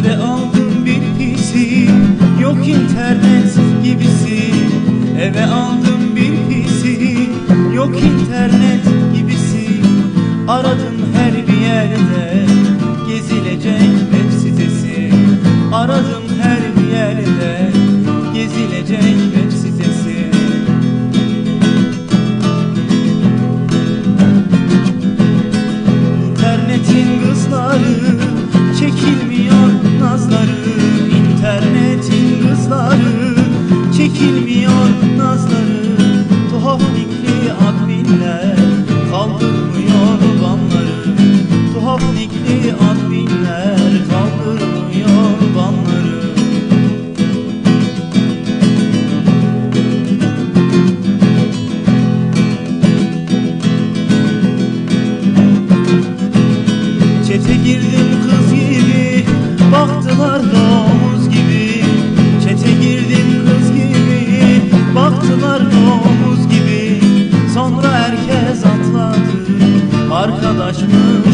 Eve aldım bir PC Yok internet gibisi. Eve aldım bir PC Yok internet gibisi. Aradım her bir yerde Gezilecek. Adminler kaldırmıyor banları Çete girdim kız gibi Baktılar domuz gibi. Çete girdim kız gibi Baktılar domuz gibi. Sonra herkes atladı Arkadaşmışız gibi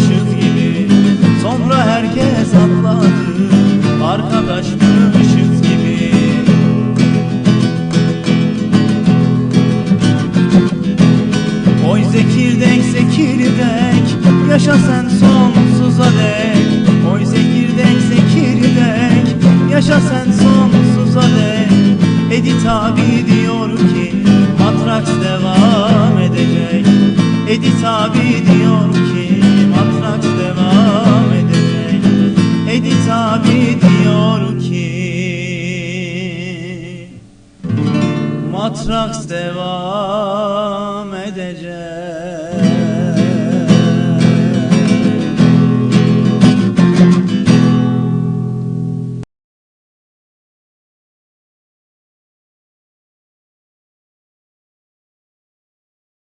Sonra herkes atladı Arkadaşmışız gibi. Oy zekirdek zekirdek Yaşa sen sonsuza dek. Oy zekirdek zekirdek Yaşa sen sonsuza dek. Edit abi diyor ki Matraks devam edecek. Edit abi raks devam edecek.